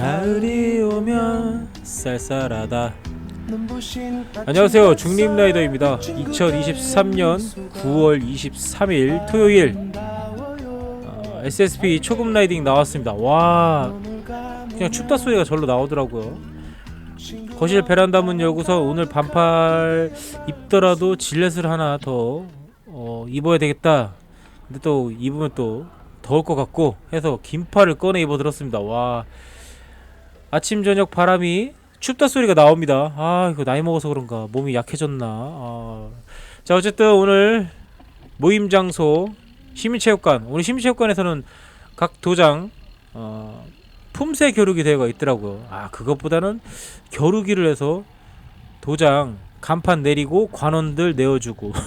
가을이 오면 쌀쌀하다. 안녕하세요. 중립라이더입니다. 2023년 9월 23일 토요일. 어, SSP 초급 라이딩 나왔습니다. 와 그냥 춥다 소리가 절로 나오더라고요. 거실 베란다 문 열고서 오늘 반팔 입더라도 질렛을 하나 더 어, 입어야 되겠다. 근데 또 입으면 또 더울 것 같고 해서 긴팔을 꺼내 입어 들었습니다. 와 아침 저녁 바람이 춥다 소리가 나옵니다. 아 이거 나이 먹어서 그런가 몸이 약해졌나. 아. 자 어쨌든 오늘 모임 장소 시민체육관 오늘 시민체육관에서는 각 도장 어, 품새 겨루기 대회가 있더라고요. 아 그것보다는 겨루기를 해서 도장 간판 내리고 관원들 내어주고.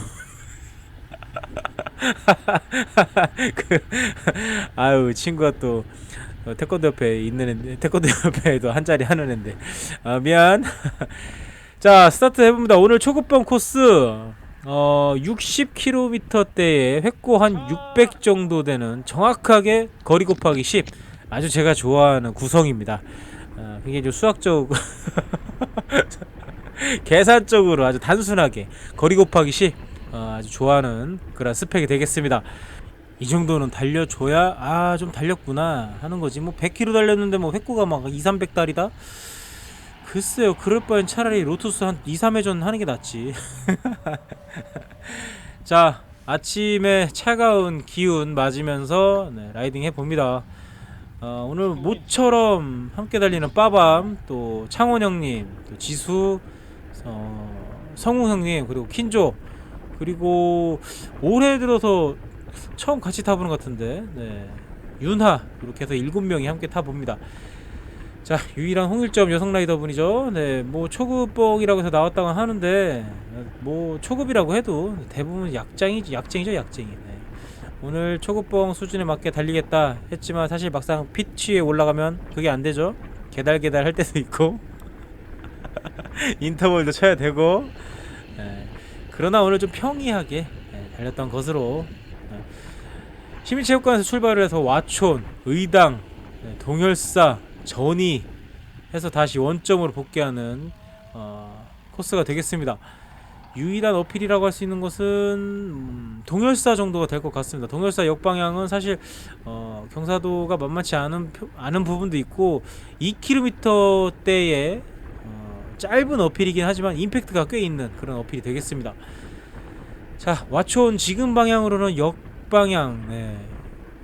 그, 아유 친구가 또 어, 태권도 옆에 있는 애, 태권도 옆에도 한 자리 하는 애인데. 아 미안. 자 스타트 해봅니다. 오늘 초급반 코스. 어 60km대에 획고 한 600 정도 되는 정확하게 거리 곱하기 10 아주 제가 좋아하는 구성입니다. 아, 굉장히 좀 수학적 계산적으로 아주 단순하게 거리 곱하기 10 어, 아주 좋아하는 그런 스펙이 되겠습니다 이 정도는 달려줘야 아 좀 달렸구나 하는 거지. 뭐 100km 달렸는데 뭐 획고가 막 2, 300달이다? 글쎄요 그럴 바엔 차라리 로투스 한 2, 3회전 하는 게 낫지. 자 아침에 차가운 기운 맞으면서 네, 라이딩 해봅니다. 어, 오늘 모처럼 함께 달리는 빠밤 또 창원 형님 또 지수 어, 성우 형님 그리고 킨조 그리고 올해 들어서 처음 같이 타보는 것 같은데. 네. 윤하 이렇게 해서 일곱 명이 함께 타봅니다. 자 유일한 홍일점 여성 라이더 분이죠. 네뭐 초급봉이라고 해서 나왔다고 하는데 뭐 초급이라고 해도 대부분 약장이지 약쟁이죠 약쟁이. 네. 오늘 초급봉 수준에 맞게 달리겠다 했지만 사실 막상 피치에 올라가면 그게 안 되죠. 개달개달 할 때도 있고. 인터벌도 쳐야 되고. 네. 그러나 오늘 좀 평이하게 네, 달렸던 것으로 시민체육관에서 출발을 해서 와촌, 의당, 네, 동열사, 전이 해서 다시 원점으로 복귀하는 어, 코스가 되겠습니다. 유일한 어필이라고 할 수 있는 것은 음, 동열사 정도가 될 것 같습니다. 동열사 역방향은 사실 어, 경사도가 만만치 않은 표- 않은 부분도 있고 2km대의 어, 짧은 어필이긴 하지만 임팩트가 꽤 있는 그런 어필이 되겠습니다. 자 와촌 지금 방향으로는 역 방향 네.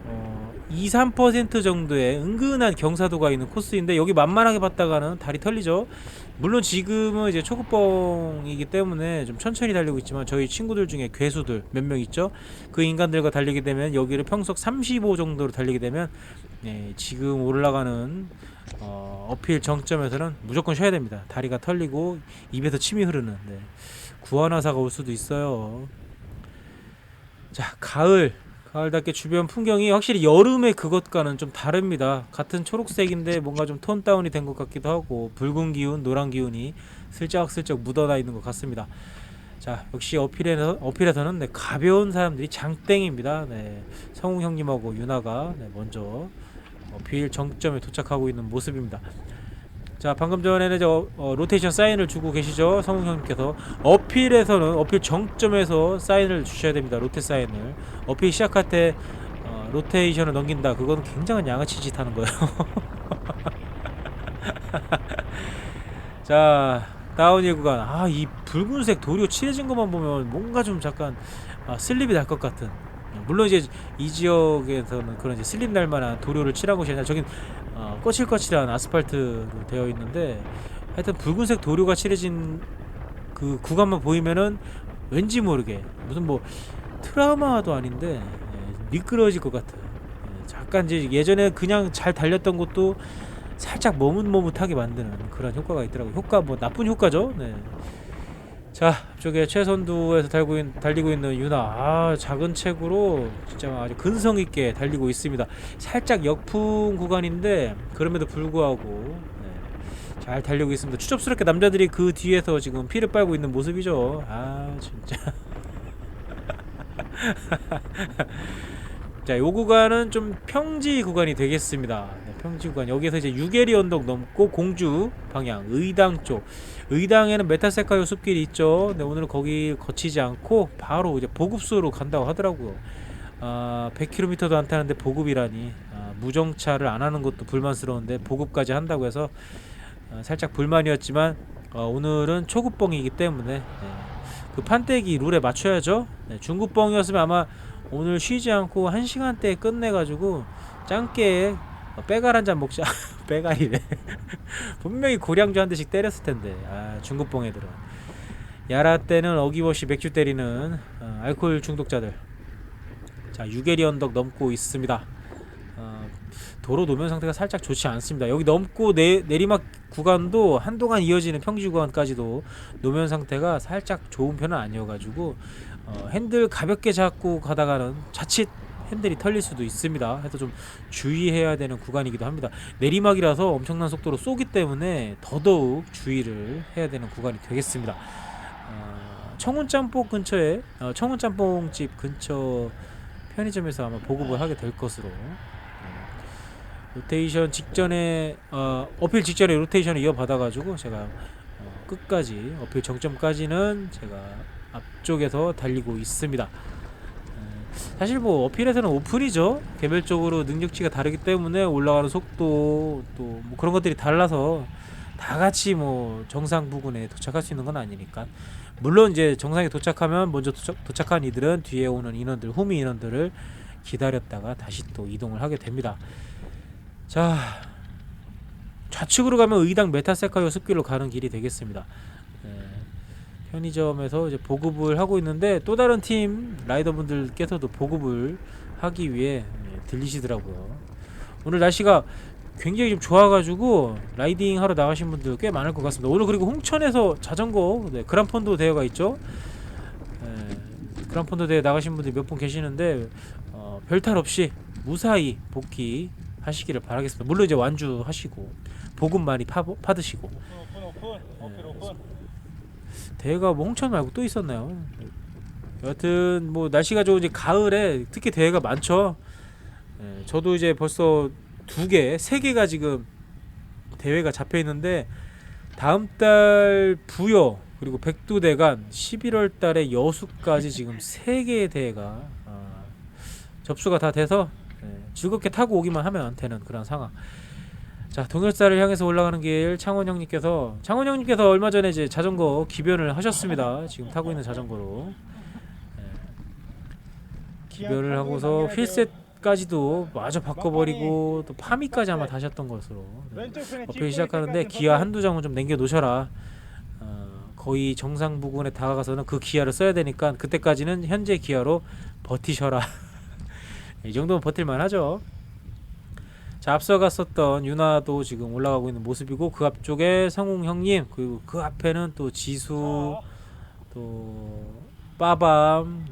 어, 2, 3% 정도의 은근한 경사도가 있는 코스인데 여기 만만하게 봤다가는 다리 털리죠. 물론 지금은 이제 초급봉이기 때문에 좀 천천히 달리고 있지만 저희 친구들 중에 괴수들 몇 명 있죠. 그 인간들과 달리게 되면 여기를 평속 35 정도로 달리게 되면 네, 지금 올라가는 어, 어필 정점에서는 무조건 쉬어야 됩니다. 다리가 털리고 입에서 침이 흐르는 네. 구안화사가 올 수도 있어요. 자 가을 가을답게 주변 풍경이 확실히 여름의 그것과는 좀 다릅니다. 같은 초록색인데 뭔가 좀 톤 다운이 된 것 같기도 하고 붉은 기운, 노란 기운이 슬쩍슬쩍 묻어나 있는 것 같습니다. 자 역시 어필에서 어필에서는 네, 가벼운 사람들이 장땡입니다. 네, 성우 형님하고 유나가 네, 먼저 어필 정점에 도착하고 있는 모습입니다. 자 방금 전에는 이제 어, 어, 로테이션 사인을 주고 계시죠? 성우 형님께서. 어필에서는 어필 정점에서 사인을 주셔야 됩니다 로테 사인을. 어필 시작할 때 어, 로테이션을 넘긴다. 그건 굉장한 양아치 짓 하는 거예요. 자 다운힐 구간 아 이 붉은색 도료 칠해진 것만 보면 뭔가 좀 잠깐 아, 슬립이 날 것 같은. 물론 이제 이 지역에서는 그런 이제 슬립 날 만한 도료를 칠한 곳이 아니라 저긴 어, 거칠거칠한 아스팔트로 되어 있는데 하여튼 붉은색 도료가 칠해진 그 구간만 보이면은 왠지 모르게 무슨 뭐 트라우마도 아닌데 예, 미끄러질 것 같아. 예, 잠깐 이제 예전에 그냥 잘 달렸던 것도 살짝 머뭇머뭇하게 만드는 그런 효과가 있더라고. 요 효과 뭐 나쁜 효과죠. 네. 자, 저게 최선두에서 달고 있, 달리고 있는 유나. 아, 작은 책으로 진짜 아주 근성 있게 달리고 있습니다. 살짝 역풍 구간인데 그럼에도 불구하고 네, 잘 달리고 있습니다. 추접스럽게 남자들이 그 뒤에서 지금 피를 빨고 있는 모습이죠. 아, 진짜. 자, 요 구간은 좀 평지 구간이 되겠습니다. 네, 평지 구간. 여기에서 이제 유계리 언덕 넘고 공주 방향 의당 쪽. 의당에는 메타세카요 숲길이 있죠. 근데 오늘은 거기 거치지 않고 바로 이제 보급소로 간다고 하더라고요. 아 100km도 안 타는데 보급이라니. 아, 무정차를 안 하는 것도 불만스러운데 보급까지 한다고 해서 아, 살짝 불만이었지만 어, 오늘은 초급봉이기 때문에 네, 그 판때기 룰에 맞춰야죠. 네, 중급봉이었으면 아마 오늘 쉬지 않고 한 시간대에 끝내가지고 짱깨 어, 빼갈 한 잔 먹자. 빼갈이래. 분명히 고량주 한 대씩 때렸을 텐데. 아 중급봉 애들은 야라 때는 어김없이 맥주 때리는 어, 알코올 중독자들. 자 유계리 언덕 넘고 있습니다. 어, 도로 노면 상태가 살짝 좋지 않습니다 여기 넘고 내, 내리막 구간도 한동안 이어지는 평지 구간까지도 노면 상태가 살짝 좋은 편은 아니어가지고 어, 핸들 가볍게 잡고 가다가는 자칫 핸들이 털릴 수도 있습니다. 해서 좀 주의해야 되는 구간이기도 합니다. 내리막이라서 엄청난 속도로 쏘기 때문에 더더욱 주의를 해야 되는 구간이 되겠습니다. 어, 청운짬뽕 근처에 어, 청운짬뽕집 근처 편의점에서 아마 보급을 하게 될 것으로 어, 로테이션 직전에 어, 어필 직전에 로테이션을 이어받아가지고 제가 어, 끝까지 어필 정점까지는 제가 앞쪽에서 달리고 있습니다. 에, 사실 뭐 어필에서는 오픈이죠. 개별적으로 능력치가 다르기 때문에 올라가는 속도 또 뭐 그런 것들이 달라서 다 같이 뭐 정상 부근에 도착할 수 있는 건 아니니까. 물론 이제 정상에 도착하면 먼저 도착, 도착한 이들은 뒤에 오는 인원들, 후미 인원들을 기다렸다가 다시 또 이동을 하게 됩니다. 자, 좌측으로 가면 의당 메타세카요 숲길로 가는 길이 되겠습니다. 예, 편의점에서 이제 보급을 하고 있는데 또 다른 팀 라이더분들께서도 보급을 하기 위해 예, 들리시더라고요. 오늘 날씨가 굉장히 좀 좋아가지고 라이딩 하러 나가신 분들 꽤 많을 것 같습니다. 오늘 그리고 홍천에서 자전거 네, 그란폰도 대회가 있죠. 예, 그란폰도 대회 나가신 분들 몇 분 계시는데 어, 별탈 없이 무사히 복귀 하시기를 바라겠습니다. 물론 이제 완주 하시고 보급 많이 파, 오픈 오픈 대회가 뭐 홍천 말고 또 있었나요? 여하튼 뭐 날씨가 좋은 이제 가을에 특히 대회가 많죠. 예, 저도 이제 벌써 두 개, 세 개가 지금 대회가 잡혀 있는데 다음 달 부여 그리고 백두대간 11월 달에 여수까지 지금 세 개의 대회가 아, 접수가 다 돼서 예, 즐겁게 타고 오기만 하면 되는 그런 상황. 자 동열사를 향해서 올라가는 길 창원 형님께서 창원 형님께서 얼마 전에 이제 자전거 기변을 하셨습니다. 지금 타고 있는 자전거로 예. 기변을 하고서 휠셋까지도 마저 바꿔버리고 또 파미까지 아마 다셨던 것으로 네. 어필 시작하는데 기아 한두 장은 좀 남겨 놓으셔라. 어, 거의 정상 부근에 다가가서는 그 기아를 써야 되니까 그때까지는 현재 기아로 버티셔라. 이 정도면 버틸만 하죠. 자 앞서갔었던 유나도 지금 올라가고 있는 모습이고 그 앞쪽에 성웅 형님 그리고 그 앞에는 또 지수 또 빠밤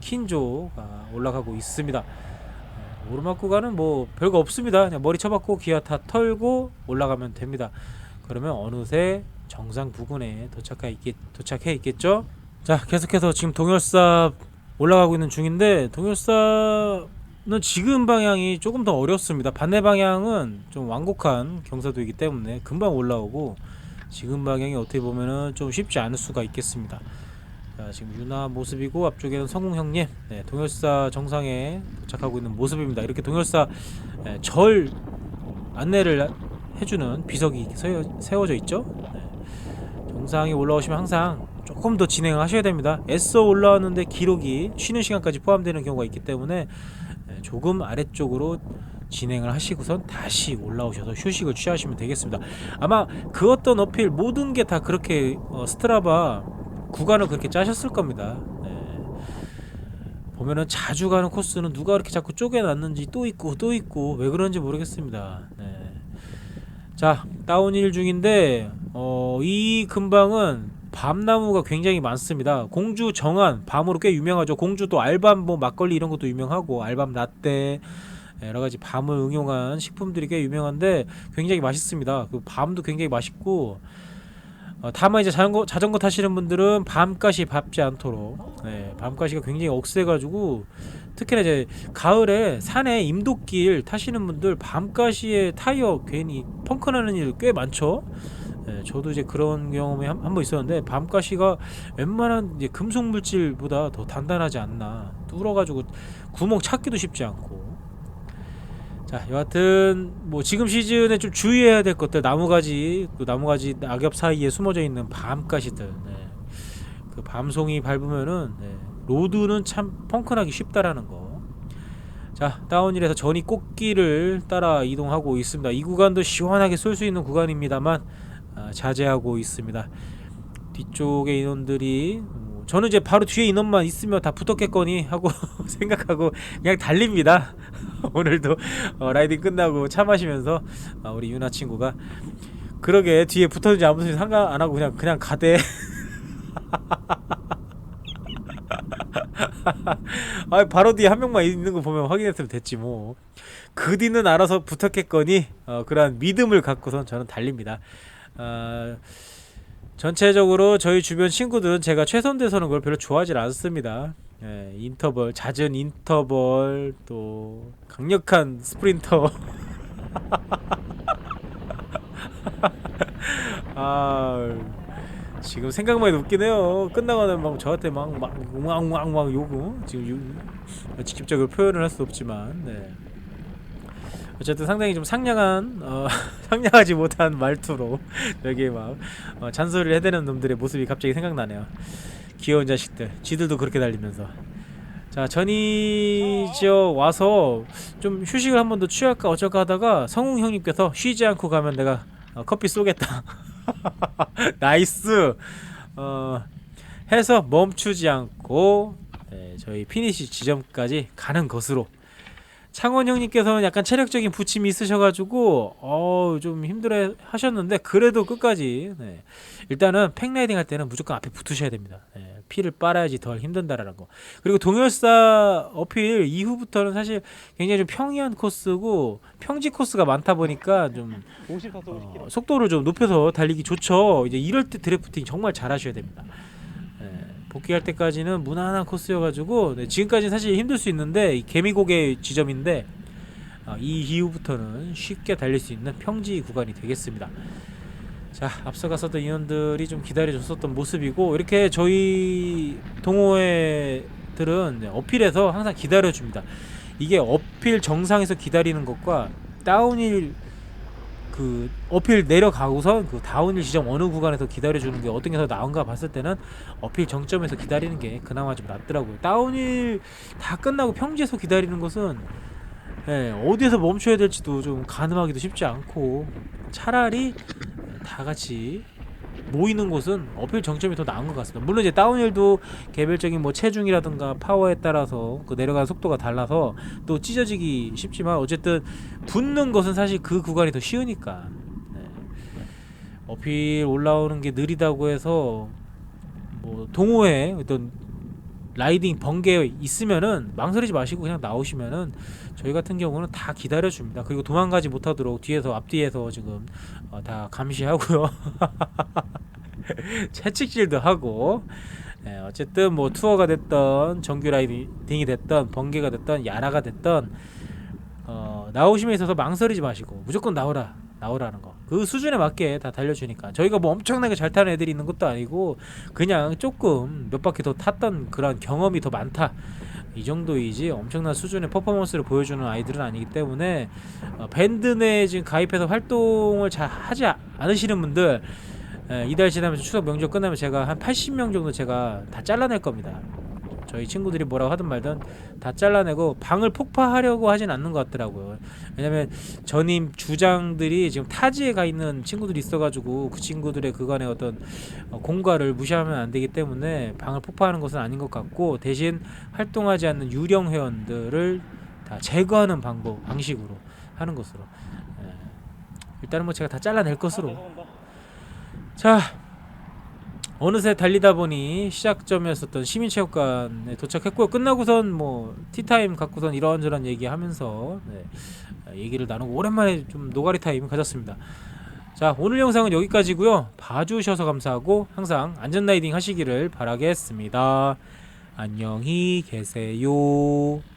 킨조가 올라가고 있습니다. 어, 오르막 구간은 뭐 별거 없습니다. 그냥 머리 쳐박고 기아 다 털고 올라가면 됩니다. 그러면 어느새 정상 부근에 도착해 있겠 도착해 있겠죠? 자 계속해서 지금 동열사 올라가고 있는 중인데 동열사 는 지금 방향이 조금 더 어렵습니다. 반대 방향은 좀 완곡한 경사도이기 때문에 금방 올라오고 지금 방향이 어떻게 보면은 좀 쉽지 않을 수가 있겠습니다. 자, 지금 유나 모습이고 앞쪽에는 성웅 형님, 네, 동열사 정상에 도착하고 있는 모습입니다. 이렇게 동열사 예, 절 안내를 해주는 비석이 세워, 세워져 있죠. 네. 정상에 올라오시면 항상 조금 더 진행을 하셔야 됩니다. 애써 올라왔는데 기록이 쉬는 시간까지 포함되는 경우가 있기 때문에 예, 조금 아래쪽으로 진행을 하시고선 다시 올라오셔서 휴식을 취하시면 되겠습니다. 아마 그 어떤 어필 모든 게 다 그렇게 어, 스트라바 구간을 그렇게 짜셨을 겁니다. 네. 보면은 자주 가는 코스는 누가 그렇게 자꾸 쪼개놨는지 또 있고 또 있고 왜 그런지 모르겠습니다. 네. 자 다운힐 중인데 어, 이 근방은 밤나무가 굉장히 많습니다. 공주 정안 밤으로 꽤 유명하죠. 공주 또 알밤 뭐 막걸리 이런 것도 유명하고 알밤 라떼 여러 가지 밤을 응용한 식품들이 꽤 유명한데 굉장히 맛있습니다. 그 밤도 굉장히 맛있고 어, 다만 이제 자전거 자전거 타시는 분들은 밤가시 밟지 않도록 네, 밤가시가 굉장히 억세가지고 특히나 이제 가을에 산에 임도길 타시는 분들 밤가시에 타이어 괜히 펑크 나는 일 꽤 많죠. 네, 저도 이제 그런 경험이 한 번 있었는데 밤가시가 웬만한 이제 금속 물질보다 더 단단하지 않나 뚫어가지고 구멍 찾기도 쉽지 않고 자 여하튼 뭐 지금 시즌에 좀 주의해야 될 것들 나무가지 그 나무가지 낙엽 사이에 숨어져 있는 밤가시들 네. 그 밤송이 밟으면은 네. 로드는 참 펑크나기 쉽다라는 거. 자 다운힐에서 전이 꽃길을 따라 이동하고 있습니다. 이 구간도 시원하게 쏠 수 있는 구간입니다만 아, 자제하고 있습니다. 뒤쪽에 인원들이 뭐, 저는 이제 바로 뒤에 인원만 있으면 다 붙었겠거니 하고 생각하고 그냥 달립니다. 오늘도 어, 라이딩 끝나고 차 마시면서 아, 우리 유나 친구가 그러게 뒤에 붙었는지 안 붙었는지 상관 안 하고 그냥 그냥 가대. 아 바로 뒤에 한 명만 있는 거 보면 확인했으면 됐지 뭐. 그 뒤는 알아서 붙었겠거니 어, 그러한 믿음을 갖고선 저는 달립니다. 아, 전체적으로 저희 주변 친구들은 제가 최선대 서는 걸 별로 좋아하지 않습니다. 예, 인터벌, 잦은 인터벌, 또 강력한 스프린터. 아, 지금 생각만 해도 웃기네요. 끝나가는 막 저한테 막막막막 요구 지금 유, 직접적으로 표현을 할 수 없지만, 네. 어쨌든 상당히 좀 상냥한 어, 상냥하지 못한 말투로 여기에 막 어, 잔소리를 해대는 놈들의 모습이 갑자기 생각나네요. 귀여운 자식들, 지들도 그렇게 달리면서. 자, 전이 지어 와서 좀 휴식을 한 번 더 취할까 어쩔까 하다가 성웅 형님께서 쉬지 않고 가면 내가 어, 커피 쏘겠다. 나이스. 어, 해서 멈추지 않고 네, 저희 피니시 지점까지 가는 것으로. 창원 형님께서는 약간 체력적인 부침이 있으셔가지고 어좀 힘들어 하셨는데 그래도 끝까지 네. 일단은 팩라이딩 할 때는 무조건 앞에 붙으셔야 됩니다. 네. 피를 빨아야지 덜 힘든다라는 거. 그리고 동열사 어필 이후부터는 사실 굉장히 좀 평이한 코스고 평지 코스가 많다 보니까 좀50 타도 어, 속도를 좀 높여서 달리기 좋죠. 이제 이럴 때 드래프팅 정말 잘하셔야 됩니다. 네, 복귀할 때까지는 무난한 코스여가지고 네, 지금까지는 사실 힘들 수 있는데 이 개미고개 지점인데 아, 이 이후부터는 쉽게 달릴 수 있는 평지 구간이 되겠습니다. 자 앞서갔었던 인원들이 좀 기다려줬었던 모습이고 이렇게 저희 동호회들은 네, 어필에서 항상 기다려줍니다. 이게 어필 정상에서 기다리는 것과 다운힐 그 어필 내려가고서 그 다운힐 지점 어느 구간에서 기다려주는 게 어떤 게 더 나은가 봤을 때는 어필 정점에서 기다리는 게 그나마 좀 낫더라고요. 다운힐 다 끝나고 평지에서 기다리는 것은 예, 어디에서 멈춰야 될지도 좀 가늠하기도 쉽지 않고 차라리 다 같이 모이는 곳은 어필 정점이 더 나은 것 같습니다. 물론 이제 다운힐도 개별적인 뭐 체중이라든가 파워에 따라서 그 내려가는 속도가 달라서 또 찢어지기 쉽지만 어쨌든 붙는 것은 사실 그 구간이 더 쉬우니까 네. 어필 올라오는 게 느리다고 해서 뭐 동호회 어떤 라이딩 번개 있으면은 망설이지 마시고 그냥 나오시면은 저희 같은 경우는 다 기다려 줍니다. 그리고 도망가지 못하도록 뒤에서 앞뒤에서 지금 어, 다 감시하고요. 채찍질도 하고 예, 어쨌든 뭐 투어가 됐던 정규 라이딩이 됐던 번개가 됐던 야라가 됐던 어, 나오심에 있어서 망설이지 마시고 무조건 나오라 나오라는 거. 그 수준에 맞게 다 달려주니까. 저희가 뭐 엄청나게 잘 타는 애들이 있는 것도 아니고 그냥 조금 몇 바퀴 더 탔던 그런 경험이 더 많다. 이 정도이지 엄청난 수준의 퍼포먼스를 보여주는 아이들은 아니기 때문에 어, 밴드 내에 지금 가입해서 활동을 잘 하지 아- 않으시는 분들 예, 이달 지나면서 추석 명절 끝나면 제가 한 80명 정도 제가 다 잘라낼 겁니다. 저희 친구들이 뭐라고 하든 말든 다 잘라내고 방을 폭파하려고 하진 않는 것 같더라고요. 왜냐면 전임 주장들이 지금 타지에 가 있는 친구들이 있어가지고 그 친구들의 그간의 어떤 어, 공과를 무시하면 안 되기 때문에 방을 폭파하는 것은 아닌 것 같고 대신 활동하지 않는 유령 회원들을 다 제거하는 방법 방식으로 하는 것으로 예. 일단은 뭐 제가 다 잘라낼 것으로 자 어느새 달리다 보니 시작점이었었던 시민체육관에 도착했고요. 끝나고선 뭐 티타임 갖고선 이런저런 얘기하면서 네, 아, 얘기를 나누고 오랜만에 좀 노가리 타임 가졌습니다. 자 오늘 영상은 여기까지고요 봐주셔서 감사하고 항상 안전 라이딩 하시기를 바라겠습니다 안녕히 계세요